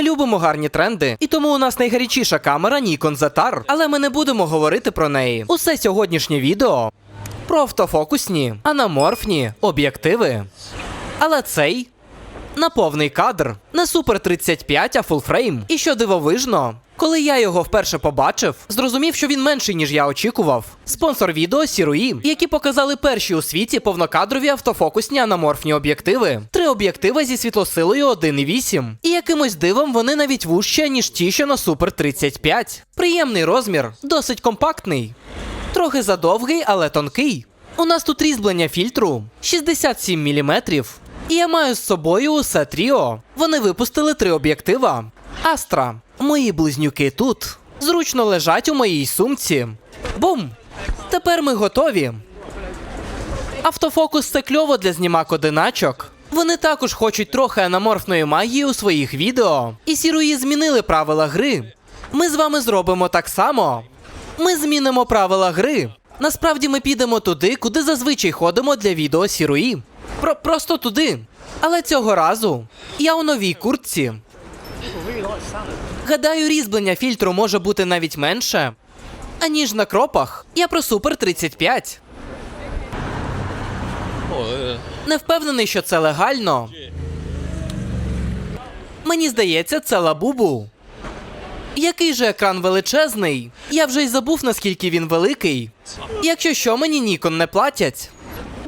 Ми любимо гарні тренди, і тому у нас найгарячіша камера Nikon ZR. Але ми не будемо говорити про неї. Усе сьогоднішнє відео про автофокусні, анаморфні об'єктиви. Але цей на повний кадр, не Супер 35, а фулфрейм. І що дивовижно, коли я його вперше побачив, зрозумів, що він менший, ніж я очікував. Спонсор відео Сіруї, які показали перші у світі повнокадрові автофокусні анаморфні об'єктиви. Три об'єктиви зі світлосилою 1,8. І якимось дивом вони навіть вужче, ніж ті, що на Супер 35. Приємний розмір, досить компактний. Трохи задовгий, але тонкий. У нас тут різьблення фільтру 67 мм. І я маю з собою усе тріо. Вони випустили три об'єктива. Астра. Мої близнюки тут. Зручно лежать у моїй сумці. Бум! Тепер ми готові. Автофокус це кльово для знімак одиначок. Вони також хочуть трохи анаморфної магії у своїх відео. І сіруї змінили правила гри. Ми з вами зробимо так само. Ми змінимо правила гри. Насправді ми підемо туди, куди зазвичай ходимо для відео сіруї. Про просто туди. Але цього разу я у новій куртці. Гадаю, різьблення фільтру може бути навіть менше, аніж на кропах. Я про Супер 35. Не впевнений, що це легально. Мені здається, це лабубу. Який же екран величезний? Я вже й забув, наскільки він великий. Якщо що, мені Нікон не платять.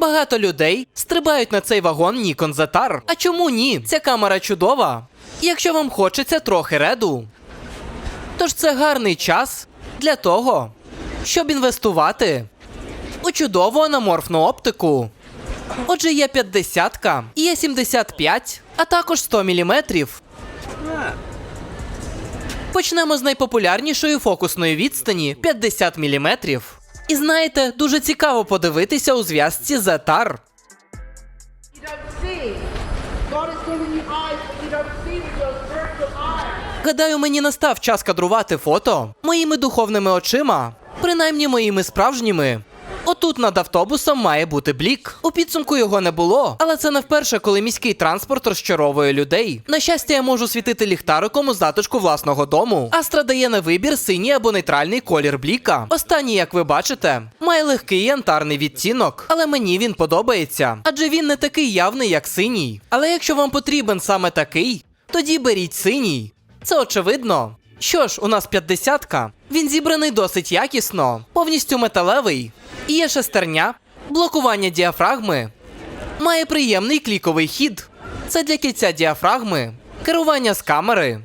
Багато людей стрибають на цей вагон Nikon ZR. А чому ні? Ця камера чудова. Якщо вам хочеться трохи реду. Тож це гарний час для того, щоб інвестувати у чудову анаморфну оптику. Отже, є 50, є 75, а також 100 мм. Почнемо з найпопулярнішої фокусної відстані 50 мм. І знаєте, дуже цікаво подивитися у зв'язці з eyes. Гадаю, мені настав час кадрувати фото моїми духовними очима, принаймні моїми справжніми. Отут над автобусом має бути блік. У підсумку його не було, але це не вперше, коли міський транспорт розчаровує людей. На щастя, я можу світити ліхтариком у затишку власного дому. Астра дає на вибір синій або нейтральний колір бліка. Останній, як ви бачите, має легкий янтарний відтінок, але мені він подобається, адже він не такий явний, як синій. Але якщо вам потрібен саме такий, тоді беріть синій. Це очевидно. Що ж, у нас 50-ка. Він зібраний досить якісно, повністю металевий. Є шестерня, блокування діафрагми. Має приємний кліковий хід. Це для кільця діафрагми, керування з камери,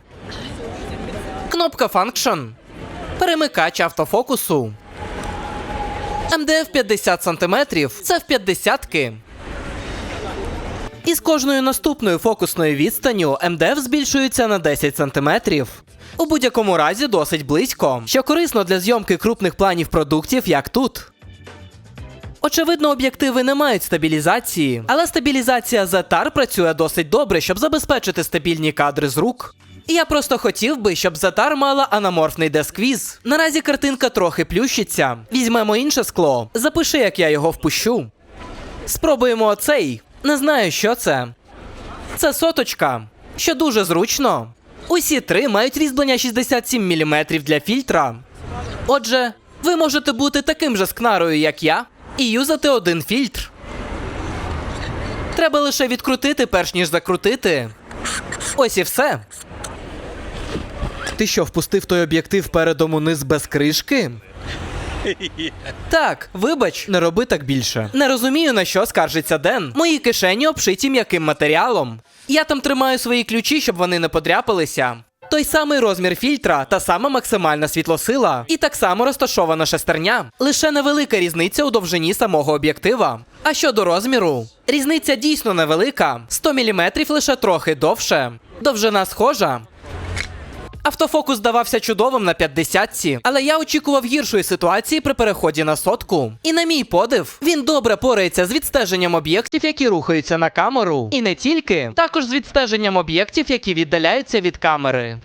кнопка Function, перемикач автофокусу. МДФ 50 см це в 50-ки. І з кожною наступною фокусною відстанню МДФ збільшується на 10 см. У будь-якому разі досить близько, що корисно для зйомки крупних планів продуктів, як тут. Очевидно, об'єктиви не мають стабілізації, але стабілізація ZR працює досить добре, щоб забезпечити стабільні кадри з рук. Я просто хотів би, щоб ZR мала анаморфний десквіз. Наразі картинка трохи плющиться. Візьмемо інше скло. Запиши, як я його впущу. Спробуємо оцей. Не знаю, що це. Це соточка, що дуже зручно. Усі три мають різьблення 67 мм для фільтра. Отже, ви можете бути таким же скнарою, як я, і юзати один фільтр. Треба лише відкрутити, перш ніж закрутити. Ось і все. Ти що, впустив той об'єктив передом униз без кришки? Так, вибач, не роби так більше. Не розумію, на що скаржиться Ден. Мої кишені обшиті м'яким матеріалом. Я там тримаю свої ключі, щоб вони не подряпалися. Той самий розмір фільтра, та сама максимальна світлосила, і так само розташована шестерня. Лише невелика різниця у довжині самого об'єктива. А щодо розміру, різниця дійсно невелика. 100 мм лише трохи довше. Довжина схожа. Автофокус здавався чудовим на 50-ці, але я очікував гіршої ситуації при переході на сотку. І на мій подив, він добре порається з відстеженням об'єктів, які рухаються на камеру. І не тільки, також з відстеженням об'єктів, які віддаляються від камери.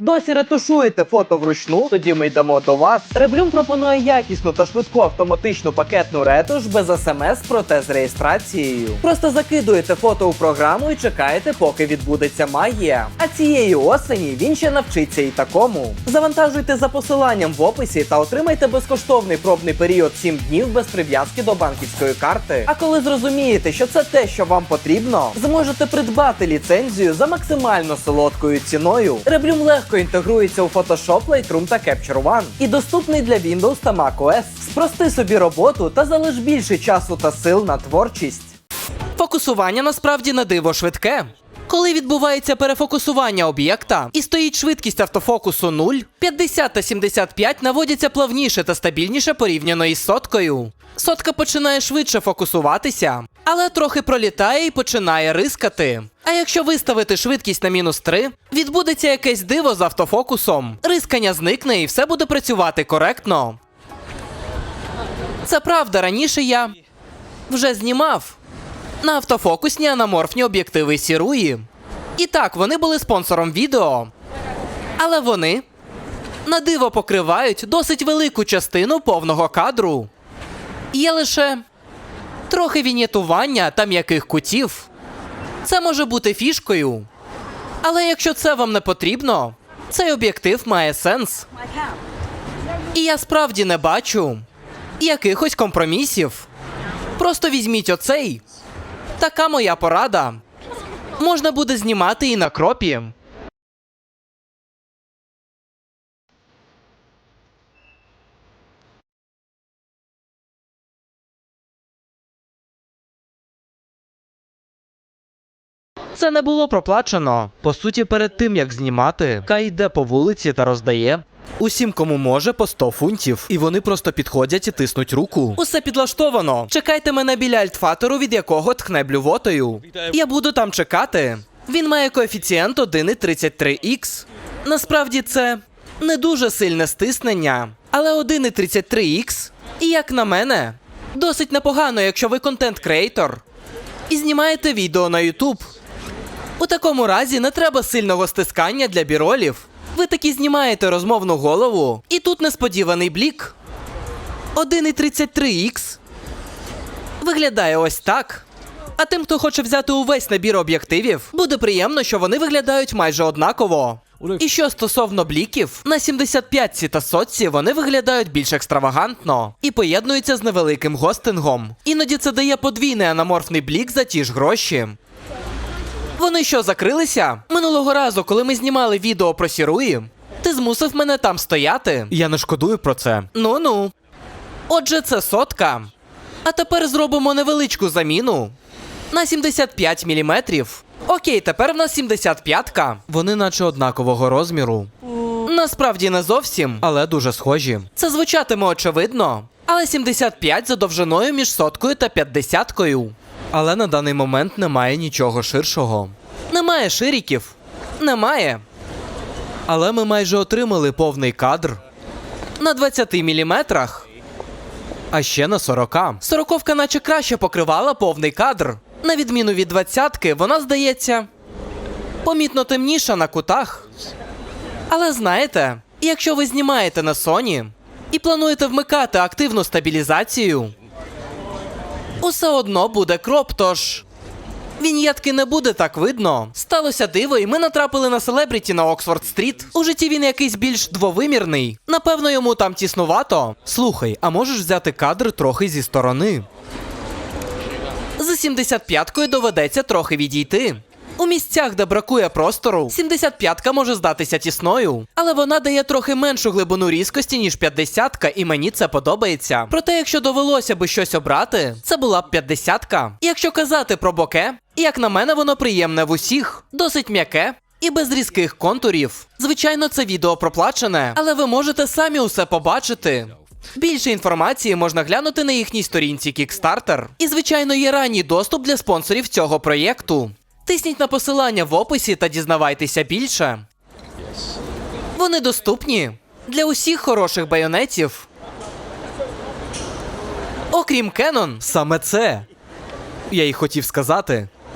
Досі ретушуєте фото вручну, тоді ми йдемо до вас. Реблюм пропонує якісну та швидку автоматичну пакетну ретуш без смс, проте з реєстрацією. Просто закидуєте фото у програму і чекаєте, поки відбудеться магія. А цієї осені він ще навчиться і такому. Завантажуйте за посиланням в описі та отримайте безкоштовний пробний період 7 днів без прив'язки до банківської карти. А коли зрозумієте, що це те, що вам потрібно, зможете придбати ліцензію за максимально солодкою ціною. Реблюм легко інтегрується у Photoshop, Lightroom та Capture One і доступний для Windows та macOS. Спрости собі роботу та залиш більше часу та сил на творчість. Фокусування насправді на диво швидке. Коли відбувається перефокусування об'єкта і стоїть швидкість автофокусу 0, 50 та 75 наводяться плавніше та стабільніше порівняно із соткою. Сотка починає швидше фокусуватися, але трохи пролітає і починає рискати. А якщо виставити швидкість на мінус 3, відбудеться якесь диво з автофокусом. Рискання зникне і все буде працювати коректно. Це правда, раніше я вже знімав на автофокусні анаморфні об'єктиви Сіруї. І так, вони були спонсором відео. Але вони на диво покривають досить велику частину повного кадру. Є лише трохи вінєтування та м'яких кутів. Це може бути фішкою. Але якщо це вам не потрібно, цей об'єктив має сенс. І я справді не бачу якихось компромісів. Просто візьміть оцей. Така моя порада. Можна буде знімати і на кропі. Це не було проплачено. По суті, перед тим як знімати, Кай йде по вулиці та роздає. Усім, кому може, по 100 фунтів, і вони просто підходять і тиснуть руку. Усе підлаштовано. Чекайте мене біля альтфатору, від якого тхне блювотою. Я буду там чекати. Він має коефіцієнт 1,33х. Насправді це не дуже сильне стиснення, але 1,33х, і як на мене, досить непогано, якщо ви контент-креатор і знімаєте відео на YouTube. У такому разі не треба сильного стискання для біролів. Ви таки знімаєте розмовну голову, і тут несподіваний блік. 1,33х виглядає ось так. А тим, хто хоче взяти увесь набір об'єктивів, буде приємно, що вони виглядають майже однаково. І що стосовно бліків, на 75-ці та сотці вони виглядають більш екстравагантно і поєднуються з невеликим гостингом. Іноді це дає подвійний анаморфний блік за ті ж гроші. Вони що, закрилися? Минулого разу, коли ми знімали відео про Сіруї, ти змусив мене там стояти. Я не шкодую про це. Ну ну. Отже, це сотка. А тепер зробимо невеличку заміну на 75 мм. Окей, тепер в нас 75-ка. Вони наче однакового розміру. Насправді не зовсім, але дуже схожі. Це звучатиме очевидно. Але 75 за довжиною між соткою та 50-кою. Але на даний момент немає нічого ширшого. Немає ширіків. Немає. Але ми майже отримали повний кадр на 20 міліметрах. А ще на 40. Сороковка наче краще покривала повний кадр. На відміну від двадцятки, вона здається помітно темніша на кутах. Але знаєте, якщо ви знімаєте на Sony і плануєте вмикати активну стабілізацію, усе одно буде кроп, тож. Віньєтки не буде так видно. Сталося диво, і ми натрапили на селебріті на Оксфорд Стріт. У житті він якийсь більш двовимірний. Напевно, йому там тіснувато. Слухай, а можеш взяти кадр трохи зі сторони? З 75-кою доведеться трохи відійти. У місцях, де бракує простору, 75-ка може здатися тісною, але вона дає трохи меншу глибину різкості, ніж 50-ка, і мені це подобається. Проте, якщо довелося би щось обрати, це була б 50-ка. Якщо казати про боке, як на мене, воно приємне в усіх, досить м'яке. І без різких контурів. Звичайно, це відео проплачене, але ви можете самі усе побачити. Більше інформації можна глянути на їхній сторінці Kickstarter. І, звичайно, є ранній доступ для спонсорів цього проєкту. Тисніть на посилання в описі та дізнавайтеся більше. Вони доступні для усіх хороших байонетів. Окрім Canon, саме це. Я й хотів сказати.